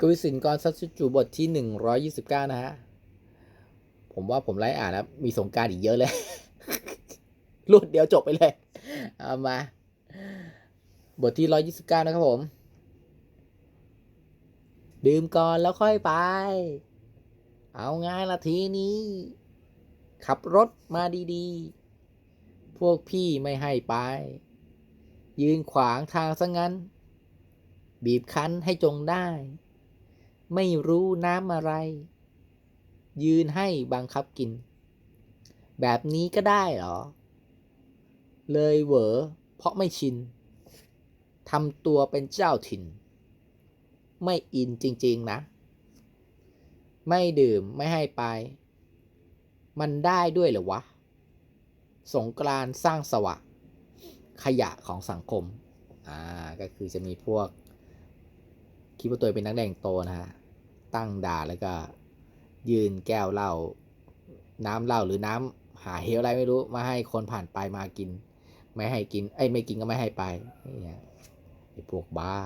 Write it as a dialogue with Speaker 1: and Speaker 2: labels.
Speaker 1: กวิสินกรซัตสุจูบทที่หนึ่งร้อยยี่สิบเก้านะฮะ ผมว่าผมไล่อ่านแล้ว มีสงการอีกเยอะเลยรวดเดียวจบไปเลย เอามา บทที่ร้อยยี่สิบเก้านะครับผม ดื่มก่อนแล้วค่อยไป เอาง่ายละทีนี้ ขับรถมาดีๆ พวกพี่ไม่ให้ไป ยืนขวางทางซะงั้น บีบคั้นให้จงได้ ไม่รู้น้ำอะไร ยืนให้บังคับกิน แบบนี้ก็ได้เหรอ เลยเหวอเพราะไม่ชินทำตัวเป็นเจ้าถิ่น ไม่อินจริง ๆ นะ ไม่ดื่มไม่ให้ไป มันได้ด้วยเหรอวะ สงกรานสร้างสวะ ขยะของสังคม อ่า ก็คือจะมีพวก คิดว่าตัวเองเป็นนักแดงโตนะฮะตั้งด่าแล้วก็ยืนแก้วเหล้าน้ำเหล้าหรือน้ำหาเหวอะไรไม่รู้มาให้คนผ่านไปมากิน ไม่ให้กินไอ้ไม่กินก็ไม่ให้ไปนี่ไงไอ้พวกบ้า